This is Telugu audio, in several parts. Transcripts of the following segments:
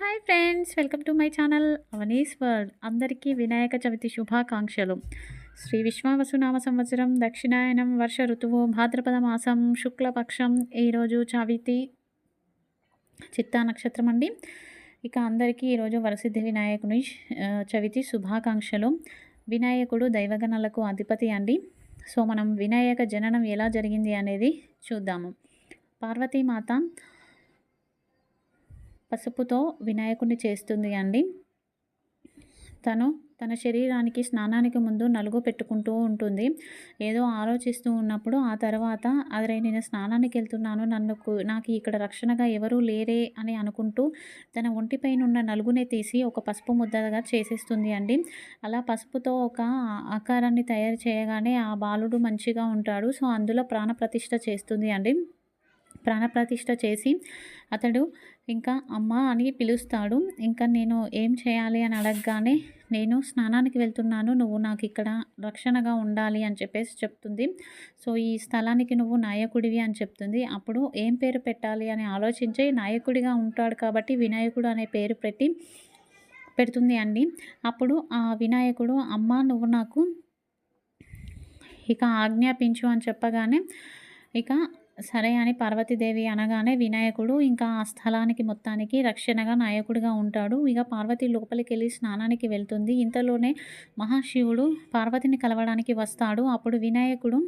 Hi friends welcome to my channel Avani's world అందరికీ వినాయక చవితి శుభాకాంక్షలు. శ్రీ విశ్వావసునామ సంవత్సరం దక్షిణాయనం వర్ష ఋతువు భాద్రపద మాసం శుక్లపక్షం ఈరోజు చవితి చిత్తా నక్షత్రం అండి. ఇక అందరికీ ఈరోజు వరసిద్ధి వినాయకుని చవితి శుభాకాంక్షలు. వినాయకుడు దైవగణాలకు అధిపతి అండి. సో మనం వినాయక జననం ఎలా జరిగింది అనేది చూద్దాము. పార్వతీమాత పసుపుతో వినాయకుడిని చేస్తుంది అండి. తను తన శరీరానికి స్నానానికి ముందు నలుగు పెట్టుకుంటూ ఉంటుంది. ఏదో ఆలోచిస్తూ ఉన్నప్పుడు ఆ తర్వాత అదే నేను స్నానానికి వెళ్తున్నాను. నన్ను నాకు ఇక్కడ రక్షణగా ఎవరూ లేరే అని అనుకుంటూ తన ఒంటిపైన ఉన్న నలుగునే తీసి ఒక పసుపు ముద్దగా చేసేస్తుంది అండి. అలా పసుపుతో ఒక ఆకారాన్ని తయారు చేయగానే ఆ బాలుడు మంచిగా ఉంటాడు. సో అందులో ప్రాణప్రతిష్ఠ చేస్తుంది అండి. ప్రాణప్రతిష్ఠ చేసి అతడు ఇంకా అమ్మ అని పిలుస్తాడు. ఇంకా నేను ఏం చేయాలి అని అడగగానే నేను స్నానానికి వెళ్తున్నాను. నువ్వు నాకు ఇక్కడ రక్షణగా ఉండాలి అని చెప్పేసి చెప్తుంది. సో ఈ స్థలానికి నువ్వు నాయకుడివి అని చెప్తుంది. అప్పుడు ఏం పేరు పెట్టాలి అని ఆలోచించి నాయకుడిగా ఉంటాడు కాబట్టి వినాయకుడు అనే పేరు పెట్టి పెడుతుంది అండి. అప్పుడు ఆ వినాయకుడు అమ్మ నువ్వు నాకు ఇక ఆజ్ఞాపించు అని చెప్పగానే ఇక సరే అని పార్వతీదేవి అనగానే వినాయకుడు ఇంకా ఆ స్థలానికి మొత్తానికి రక్షణగా నాయకుడిగా ఉంటాడు. ఇక పార్వతి లోపలికి వెళ్ళి స్నానానికి వెళ్తుంది. ఇంతలోనే మహాశివుడు పార్వతిని కలవడానికి వస్తాడు. అప్పుడు వినాయకుడు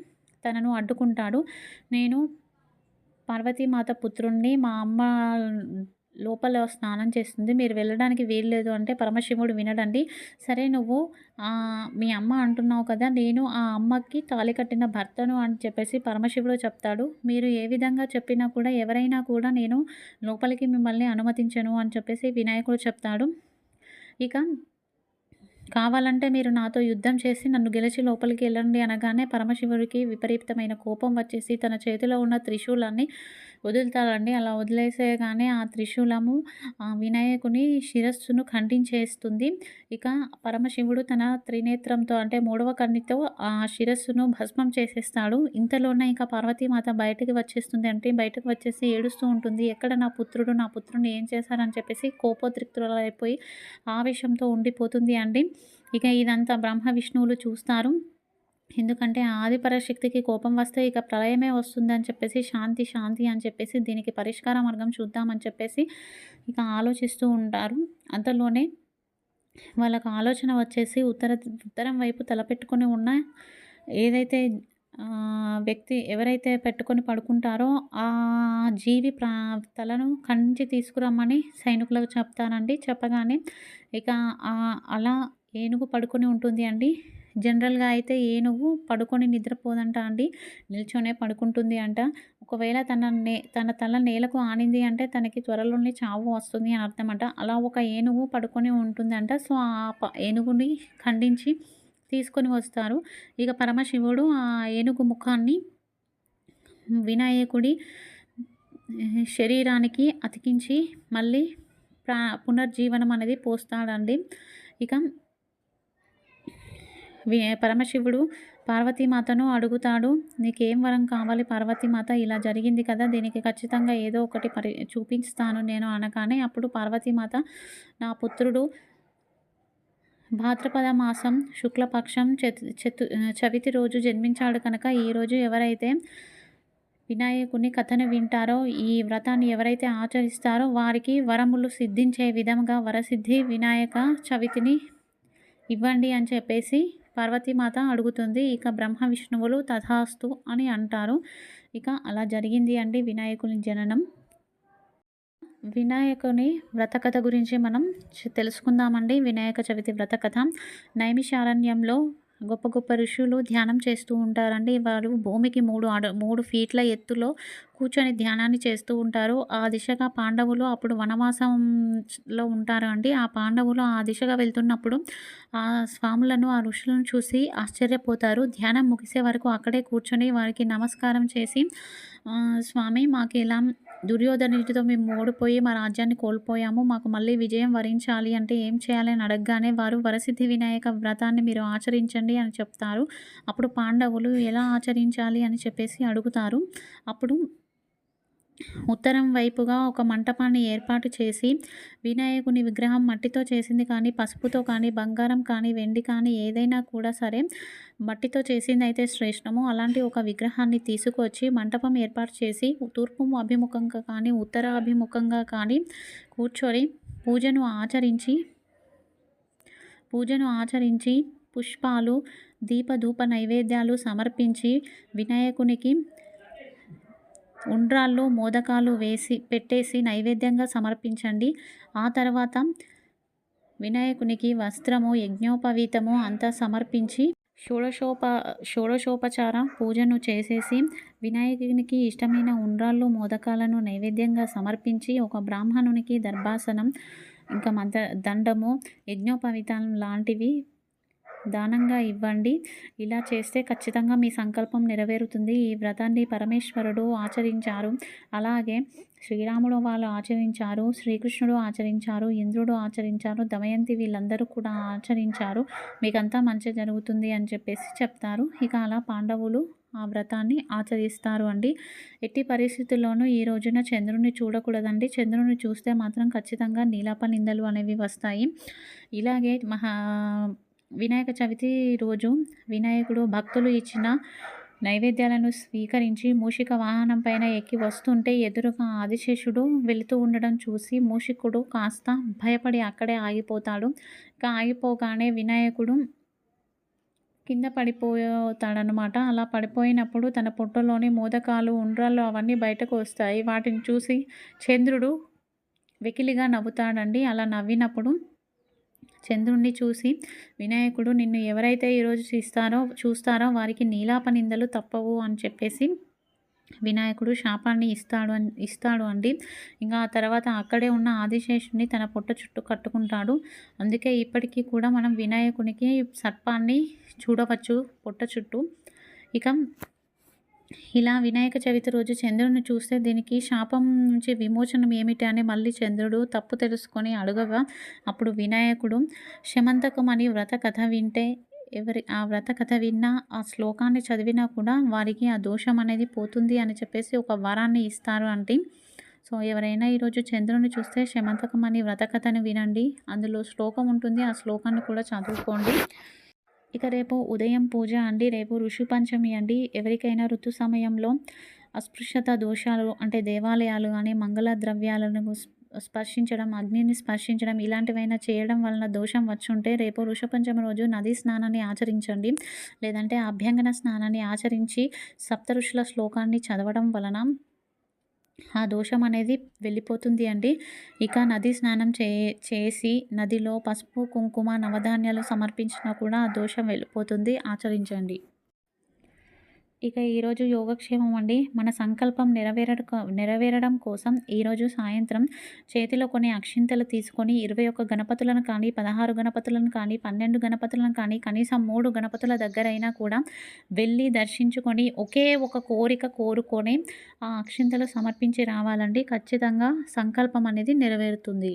తనను అడ్డుకుంటాడు. నేను పార్వతీమాత పుత్రుణ్ణి మా అమ్మ లోపల స్నానం చేస్తుంది. మీరు వెళ్ళడానికి వీల్లేదు అంటే పరమశివుడు వినడండి. సరే నువ్వు మీ అమ్మ అంటున్నావు కదా నేను ఆ అమ్మకి తాళి కట్టిన భర్తను అని చెప్పేసి పరమశివుడు చెప్తాడు. మీరు ఏ విధంగా చెప్పినా కూడా ఎవరైనా కూడా నేను లోపలికి మిమ్మల్ని అనుమతించను అని చెప్పేసి వినాయకుడు చెప్తాడు. ఇక కావాలంటే మీరు నాతో యుద్ధం చేసి నన్ను గెలిచి లోపలికి వెళ్ళండి అనగానే పరమశివుడికి విపరీతమైన కోపం వచ్చేసి తన చేతిలో ఉన్న త్రిశూలాన్ని వదులుతాడండి అలా వదిలేసేగానే ఆ త్రిశూలము ఆ వినాయకుని శిరస్సును ఖండించేస్తుంది. ఇక పరమశివుడు తన త్రినేత్రంతో అంటే మూడవ కన్నితో ఆ శిరస్సును భస్మం చేసేస్తాడు. ఇంతలోనే ఇంకా పార్వతీమాత బయటికి వచ్చేస్తుంది అంటే బయటకు వచ్చేసి ఏడుస్తూ ఉంటుంది. ఎక్కడ నా పుత్రుడు? నా పుత్రుడిని ఏం చేశారని చెప్పేసి కోపోద్రిక్తులైపోయి ఆవేశంతో ఉండిపోతుంది అండి. ఇక ఇదంతా బ్రహ్మ విష్ణువులు చూస్తారు. ఎందుకంటే ఆదిపరశక్తికి కోపం వస్తే ఇక ప్రళయమే వస్తుంది అని చెప్పేసి శాంతి శాంతి అని చెప్పేసి దీనికి పరిష్కార మార్గం చూద్దామని చెప్పేసి ఇక ఆలోచిస్తూ ఉంటారు. అంతలోనే వాళ్ళకు ఆలోచన వచ్చేసి ఉత్తర ఉత్తరం వైపు తలపెట్టుకొని ఉన్న ఏదైతే వ్యక్తి ఎవరైతే పెట్టుకొని పడుకుంటారో ఆ జీవి ప్రా తలను కంచి తీసుకురమ్మని సైనికులకు చెప్తానండి. చెప్పగానే ఇక అలా ఏనుగు పడుకొని ఉంటుంది అండి. జనరల్గా అయితే ఏనుగు పడుకొని నిద్రపోదంట అండి. నిల్చొనే పడుకుంటుంది అంట. ఒకవేళ తన నే తన తల నేలకు ఆనింది అంటే తనకి త్వరలోనే చావు వస్తుంది అని అర్థం అంట అలా ఒక ఏనుగు పడుకొని ఉంటుందంట. సో ఆ ప- ఏనుగుని ఖండించి తీసుకొని వస్తారు. ఇక పరమశివుడు ఆ ఏనుగు ముఖాన్ని వినాయకుడి శరీరానికి అతికించి మళ్ళీ ప్రా పునర్జీవనం అనేది పోస్తాడండి. ఇక పరమశివుడు పార్వతీమాతను అడుగుతాడు నీకేం వరం కావాలి పార్వతీమాత? ఇలా జరిగింది కదా దీనికి ఖచ్చితంగా ఏదో ఒకటి పరి చూపిస్తాను నేను అనగానే అప్పుడు పార్వతీమాత నా పుత్రుడు భాద్రపద మాసం శుక్లపక్షం చతు చతు చవితి రోజు జన్మించాడు కనుక ఈరోజు ఎవరైతే వినాయకుని కథను వింటారో ఈ వ్రతాన్ని ఎవరైతే ఆచరిస్తారో వారికి వరములు సిద్ధించే విధంగా వరసిద్ధి వినాయక చవితిని ఇవ్వండి అని చెప్పేసి పార్వతీమాత అడుగుతుంది ఇక బ్రహ్మ విష్ణువులు తథాస్తు అని అంటారు. ఇక అలా జరిగింది అండి వినాయకుని జననం. వినాయకుని వ్రతకథ గురించి మనం తెలుసుకుందామండి. వినాయక చవితి వ్రతకథ. నైమిషారణ్యంలో గొప్ప గొప్ప ఋషులు ధ్యానం చేస్తూ ఉంటారండి. వారు భూమికి మూడు అడు మూడు ఫీట్ల ఎత్తులో కూర్చొని ధ్యానాన్ని చేస్తూ ఉంటారు. ఆ దిశగా పాండవులు అప్పుడు వనవాసంలో ఉంటారు అండి ఆ పాండవులు ఆ దిశగా వెళ్తున్నప్పుడు ఆ స్వాములను ఆ ఋషులను చూసి ఆశ్చర్యపోతారు. ధ్యానం ముగిసే వరకు అక్కడే కూర్చొని వారికి నమస్కారం చేసి స్వామి మాకు ఇలా దుర్యోధనుడితో మేము ఓడిపోయి మా రాజ్యాన్ని కోల్పోయాము. మాకు మళ్ళీ విజయం వరించాలి అంటే ఏం చేయాలని అడగగానే వారు వరసిద్ధి వినాయక వ్రతాన్ని మీరు ఆచరించండి అని చెప్తారు. అప్పుడు పాండవులు ఎలా ఆచరించాలి అని చెప్పేసి అడుగుతారు. అప్పుడు ఉత్తరం వైపుగా ఒక మంటపాన్ని ఏర్పాటు చేసి వినాయకుని విగ్రహం మట్టితో చేసింది కానీ పసుపుతో కానీ బంగారం కానీ వెండి కానీ ఏదైనా కూడా సరే మట్టితో చేసింది అయితే శ్రేష్టము. అలాంటి ఒక విగ్రహాన్ని తీసుకొచ్చి మంటపం ఏర్పాటు చేసి తూర్పు అభిముఖంగా కానీ ఉత్తర అభిముఖంగా కానీ కూర్చొని పూజను ఆచరించి పూజను ఆచరించి పుష్పాలు దీపధూప నైవేద్యాలు సమర్పించి వినాయకునికి ఉండ్రాళ్ళు మోదకాలు వేసి పెట్టేసి నైవేద్యంగా సమర్పించండి. ఆ తర్వాత వినాయకునికి వస్త్రము యజ్ఞోపవీతము అంతా సమర్పించి షోడశోప షోడశోపచార పూజను చేసేసి వినాయకునికి ఇష్టమైన ఉండ్రాళ్ళు మోదకాలను నైవేద్యంగా సమర్పించి ఒక బ్రాహ్మణునికి దర్భాసనం ఇంకా మంత దండము యజ్ఞోపవీతం లాంటివి దానంగా ఇవ్వండి. ఇలా చేస్తే ఖచ్చితంగా మీ సంకల్పం నెరవేరుతుంది. ఈ వ్రతాన్ని పరమేశ్వరుడు ఆచరించారు. అలాగే శ్రీరాముడు వాళ్ళు ఆచరించారు శ్రీకృష్ణుడు ఆచరించారు ఇంద్రుడు ఆచరించారు దమయంతి వీళ్ళందరూ కూడా ఆచరించారు. మీకంతా మంచి జరుగుతుంది అని చెప్పేసి చెప్తారు. ఇక అలా పాండవులు ఆ వ్రతాన్ని ఆచరిస్తారు అండి. ఎట్టి పరిస్థితుల్లోనూ ఈ రోజున చంద్రుని చూడకూడదండి. చంద్రుని చూస్తే మాత్రం ఖచ్చితంగా నీలాప నిందలు అనేవి వస్తాయి. ఇలాగే మహా వినాయక చవితి రోజు వినాయకుడు భక్తులు ఇచ్చిన నైవేద్యాలను స్వీకరించి మూషిక వాహనం పైన ఎక్కి వస్తుంటే ఎదురుగా ఆదిశేషుడు వెళుతూ ఉండడం చూసి మూషికుడు కాస్త భయపడి అక్కడే ఆగిపోతాడు. ఇంకా ఆగిపోగానే వినాయకుడు కింద పడిపోతాడనమాట అలా పడిపోయినప్పుడు తన పొట్టలోని మోదకాలు ఉండ్రాలు అవన్నీ బయటకు వస్తాయి. వాటిని చూసి చంద్రుడు వెకిలిగా నవ్వుతాడండి. అలా నవ్వినప్పుడు చంద్రుణ్ణి చూసి వినాయకుడు నిన్ను ఎవరైతే ఈరోజు చూస్తారో చూస్తారో వారికి నీలాప నిందలు తప్పవు అని చెప్పేసి వినాయకుడు శాపాన్ని ఇస్తాడు అని ఇస్తాడు అండి. ఇంకా ఆ తర్వాత అక్కడే ఉన్న ఆదిశేషుని తన పొట్ట చుట్టూ కట్టుకుంటాడు. అందుకే ఇప్పటికీ కూడా మనం వినాయకునికి సర్పాన్ని చూడవచ్చు పొట్ట చుట్టూ. ఇక ఇలా వినాయక చవితి రోజు చంద్రుడిని చూస్తే దీనికి శాపం నుంచి విమోచనం ఏమిటి అని మళ్ళీ చంద్రుడు తప్పు తెలుసుకొని అడగగా అప్పుడు వినాయకుడు శమంతకం అని వ్రత కథ వింటే ఎవరి ఆ వ్రత కథ విన్నా ఆ శ్లోకాన్ని చదివినా కూడా వారికి ఆ దోషం అనేది పోతుంది అని చెప్పేసి ఒక వరాన్ని ఇస్తారు అంటే సో ఎవరైనా ఈరోజు చంద్రుని చూస్తే శమంతకం అని వ్రత కథను వినండి. అందులో శ్లోకం ఉంటుంది. ఆ శ్లోకాన్ని కూడా చదువుకోండి. ఇక రేపు ఉదయం పూజ అండి రేపు ఋషి పంచమి అండి. ఎవరికైనా ఋతు సమయంలో అస్పృశ్యత దోషాలు అంటే దేవాలయాలు కానీ మంగళ ద్రవ్యాలను స్పర్శించడం అగ్నిని స్పర్శించడం ఇలాంటివైనా చేయడం వలన దోషం వచ్చుంటే రేపు ఋషపంచమి రోజు నదీ స్నానాన్ని ఆచరించండి. లేదంటే అభ్యంగన స్నానాన్ని ఆచరించి సప్త ఋషుల శ్లోకాన్ని చదవడం వలన ఆ దోషం అనేది వెళ్ళిపోతుంది అండి. ఇక నది స్నానం చే చేసి నదిలో పసుపు కుంకుమ నవధాన్యాలు సమర్పించినా కూడా ఆ దోషం వెళ్ళిపోతుంది. ఆచరించండి. ఇక ఈరోజు యోగక్షేమం అండి. మన సంకల్పం నెరవేరడ నెరవేరడం కోసం ఈరోజు సాయంత్రం చేతిలో కొన్ని అక్షింతలు తీసుకొని ఇరవై ఒక్క గణపతులను కానీ పదహారు గణపతులను కానీ పన్నెండు గణపతులను కానీ కనీసం మూడు గణపతుల దగ్గరైనా కూడా వెళ్ళి దర్శించుకొని ఒకే ఒక కోరిక కోరుకొని ఆ అక్షింతలు సమర్పించి రావాలండి. ఖచ్చితంగా సంకల్పం అనేది నెరవేరుతుంది.